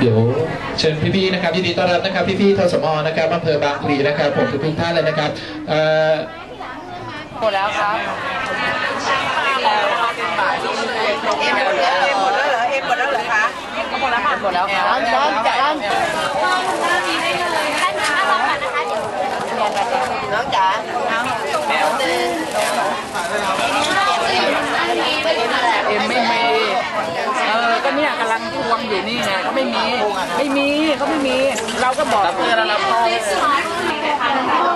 เดี๋ยวเชิญพี่ๆนะครับยินดีต้อนรับนะครับพี่ๆทสมอนะครับอำเภอบางพลีนะครับผมทุกๆท่านเลยนะครับเอ่อหมดแล้วครับเอ็หมดแล้วเหรอเอ็หมดแล้วเหรอเอ็เอคหมดแล้วหมดแล้วค่ะน้องจ๋า อยู่นี่ไงเขาไม่มี ไม่มีเขาไม่มี เราก็บอกเตือนแล้เราพอ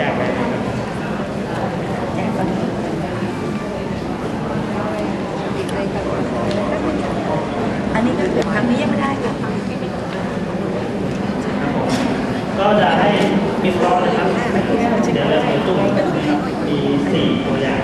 จกได้อันนี้ก็คือครั้งนี้ยังไม่ได้ค่ะก็จะให้มิสลองนะครับเดี๋ยวเราจะตุ้มมีสี่ตัวอย่าง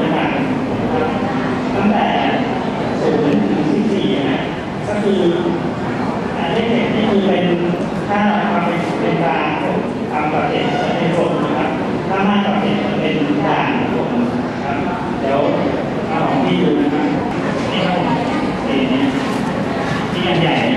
idee